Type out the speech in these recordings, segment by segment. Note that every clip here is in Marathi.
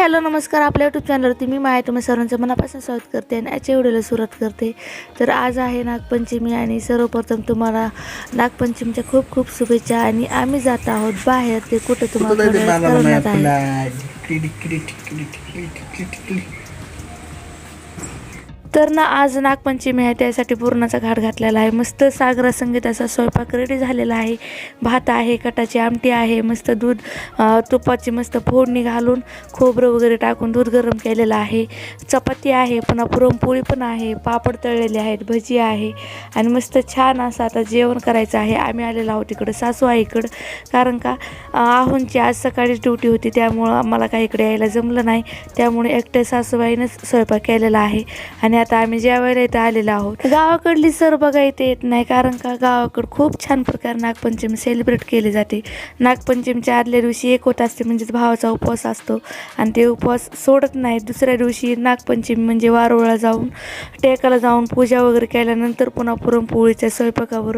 हॅलो नमस्कार. आपल्या यूट्यूब चॅनलवरती मी माया. तुम्ही सर्वांचं मनापासून स्वागत करते आणि आजच्या व्हिडिओला सुरुवात करते. तर आज आहे नागपंचमी आणि सर्वप्रथम तुम्हाला नागपंचमीच्या खूप खूप शुभेच्छा आणि आम्ही जात आहोत बाहेर. ते कुठं तुम्हाला आहे. तर ना आज नागपंचमी आहे त्यासाठी पुरणाचा घाट घातलेला आहे. मस्त सागरा संगीताचा स्वयंपाक रेडी झालेला आहे. भात आहे कटाची आमटी आहे मस्त दूध तुपाची मस्त फोडणी घालून खोबरं वगैरे टाकून दूध गरम केलेलं आहे. चपाती आहे पुन्हा पुरणपोळी पण आहे पापड तळलेले आहेत भजी आहे आणि मस्त छान असं आता जेवण करायचं आहे. आम्ही आलेलो आहोत इकडं सासू आहे इकडं. कारण का अं, आहोंची आज सकाळीच ड्युटी होती त्यामुळं आम्हाला काही इकडे यायला जमलं नाही. त्यामुळे एकट्या सासूबाईनंच स्वयंपाक केलेला आहे. आणि आता आम्ही जेवायला इथं आलेलो आहोत. गावाकडली सर बघा इथे येत नाही. कारण का गावाकडं खूप छान प्रकारे नागपंचमी सेलिब्रेट केली जाते. नागपंचमीच्या आदल्या दिवशी एक होत असते म्हणजेच भावाचा उपवास असतो. आणि ते उपवास सोडत नाही दुसऱ्या दिवशी नागपंचमी म्हणजे वारोळा जाऊन टेकाला जाऊन पूजा वगैरे केल्यानंतर पुन्हा पुरणपोळीच्या स्वयंपाकावर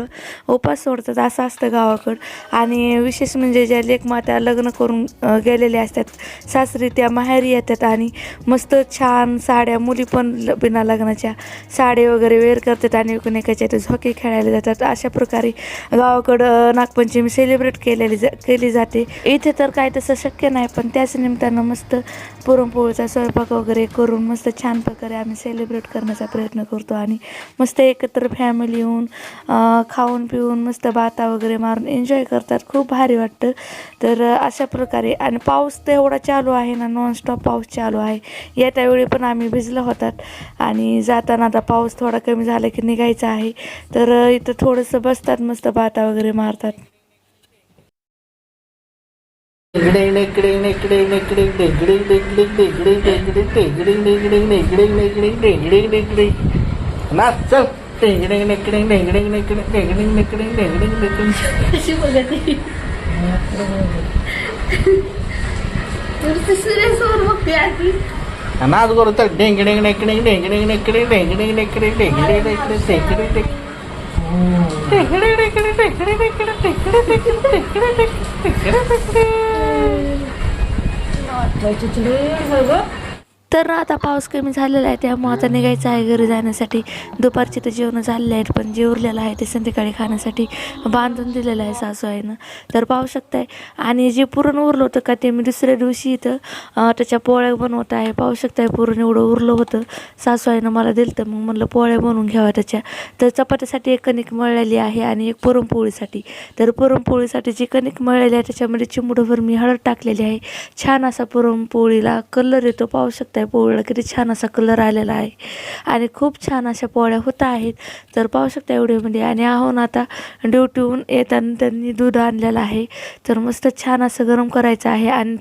उपवास सोडतात. असं असतं गावाकडं. आणि विशेष म्हणजे ज्या लेखमात्या लग्न करून गेलेल्या असतात सासरी त्या माहेरी येतात. आणि मस्त छान साड्या मुली पण ल- लग्नाच्या साडी वगैरे वेअर करतात आणि विकून इथे झोके खेळायला जातात. अशा प्रकारे गावाकडं नागपंचमी सेलिब्रेट केलेली जा केली जाते. इथे तर काय तसं शक्य नाही पण त्याच निमित्तानं मस्त पुरणपोळीचा स्वयंपाक वगैरे करून मस्त छान प्रकारे आम्ही सेलिब्रेट करण्याचा प्रयत्न करतो आणि मस्त एकत्र फॅमिली येऊन खाऊन पिऊन मस्त बाता वगैरे मारून एन्जॉय करतात. खूप भारी वाटतं. तर अशा प्रकारे आणि पाऊस तर एवढा चालू आहे ना नॉनस्टॉप पाऊस चालू आहे. येत्या वेळी पण आम्ही भिजला होतात आणि जाताना आता पाऊस थोडा कमी झाला की निघायचा आहे तर इथं थोडंसं बसतात मस्त बाता वगैरे मारतात डेंग डेंग डेंग डेंग डेंग डेंग डेंग कशी बघते आधी എന്നാ അത് കൊടുത്താൽ ചെറിയ तर आता पाऊस कमी झालेला आहे त्यामुळे आता निघायचं आहे घरी जाण्यासाठी. दुपारचे तर जेवण झालेले आहेत पण जे उरलेलं आहे ते संध्याकाळी खाण्यासाठी बांधून दिलेलं आहे सासू आईनं तर पाहू शकताय. आणि जे पुरण उरलं होतं का ते मी दुसऱ्या दिवशी इथं त्याच्या पोळ्या बनवत आहे. पाहू शकताय पुरण एवढं उरलं होतं. सासू आईनं मला दिलं तर मग म्हणलं पोळ्या बनवून घ्याव्या त्याच्या. तर चपात्यासाठी एक कणिक मळलेली आहे आणि एक पुरणपोळीसाठी. तर पुरणपोळीसाठी जी कणिक मळलेली आहे त्याच्यामध्ये चिमुडभर मी हळद टाकलेली आहे. छान असा पुरणपोळीला कलर येतो पाहू आहे पोळीला किती छान असा कलर आलेला आहे. आणि खूप छान अशा पोळ्या होत आहेत. तर पाहू शकता व्हिडिओमध्ये. आणि आहोन आता ड्युटीहून येताना त्यांनी दूध आणलेलं आहे. तर मस्त छान असं गरम करायचं आहे. आणि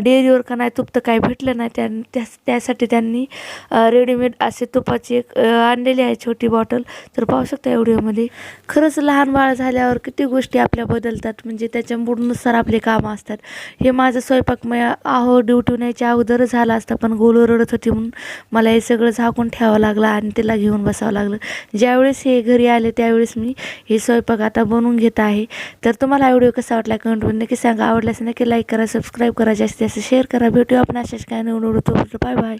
डेअरीवर का नाही तूप तर काही भेटलं नाही. त्या त्या- त्यासाठी त्यांनी रेडीमेड असे तुपाची एक आणलेली आहे छोटी बॉटल तर पाहू शकता व्हिडिओमध्ये. खरंच लहान बाळ झाल्यावर किती गोष्टी आपल्या बदलतात. म्हणजे त्याच्या मूडनुसार आपले कामं असतात. हे माझं स्वयंपाक मग आहो ड्युटीहून यायच्या अगोदर झालं असतं. पण गो गोलू रडत होती म्हणून मला हे सगळं झाकून ठेवावं लागलं आणि तिला घेऊन बसावं लागलं. ज्यावेळेस हे घरी आले त्यावेळेस मी हे स्वयंपाक आता बनवून घेत आहे. तर तुम्हाला हा व्हिडिओ कसा वाटला कमेंटमध्ये नक्की सांगा. आवडल्यास नक्की लाईक करा सबस्क्राईब करा जास्तीत जास्त शेअर करा. भेटू आपण अशाच काय निवडू बाय बाय